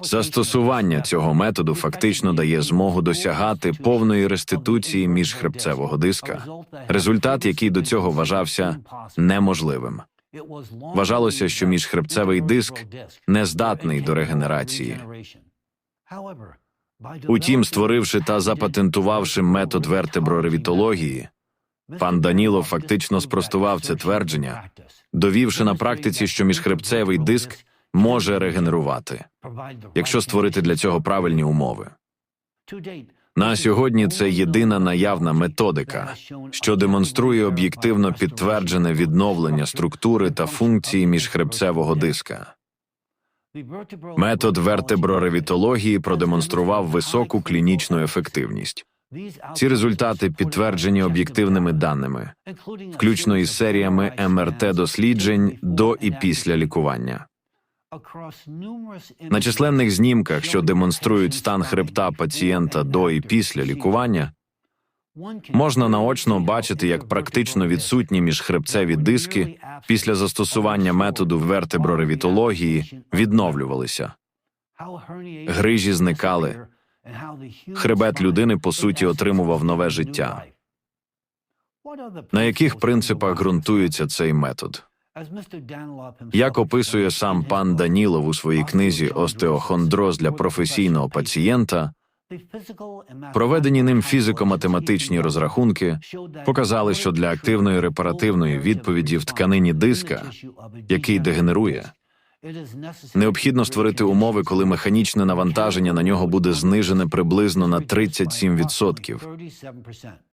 Застосування цього методу фактично дає змогу досягати повної реституції міжхребцевого диска, результат, який до цього вважався неможливим. Вважалося, що міжхребцевий диск не здатний до регенерації. Утім, створивши та запатентувавши метод вертеброревітології, Пан Даніло фактично спростував це твердження, довівши на практиці, що міжхребцевий диск може регенерувати, якщо створити для цього правильні умови. на сьогодні це єдина наявна методика, що демонструє об'єктивно підтверджене відновлення структури та функції міжхребцевого диска. Метод вертеброревітології продемонстрував високу клінічну ефективність. Ці результати підтверджені об'єктивними даними, включно із серіями МРТ-досліджень до і після лікування. На численних знімках, що демонструють стан хребта пацієнта до і після лікування, можна наочно бачити, як практично відсутні міжхребцеві диски після застосування методу вертеброревітології відновлювалися. Грижі зникали, хребет людини по суті отримував нове життя. На яких принципах ґрунтується цей метод? Як описує сам пан Данілов у своїй книзі Остеохондроз для професійного пацієнта, проведені ним фізико-математичні розрахунки показали, що для активної репаративної відповіді в тканині диска, який дегенерує, необхідно створити умови, коли механічне навантаження на нього буде знижене приблизно на 37%.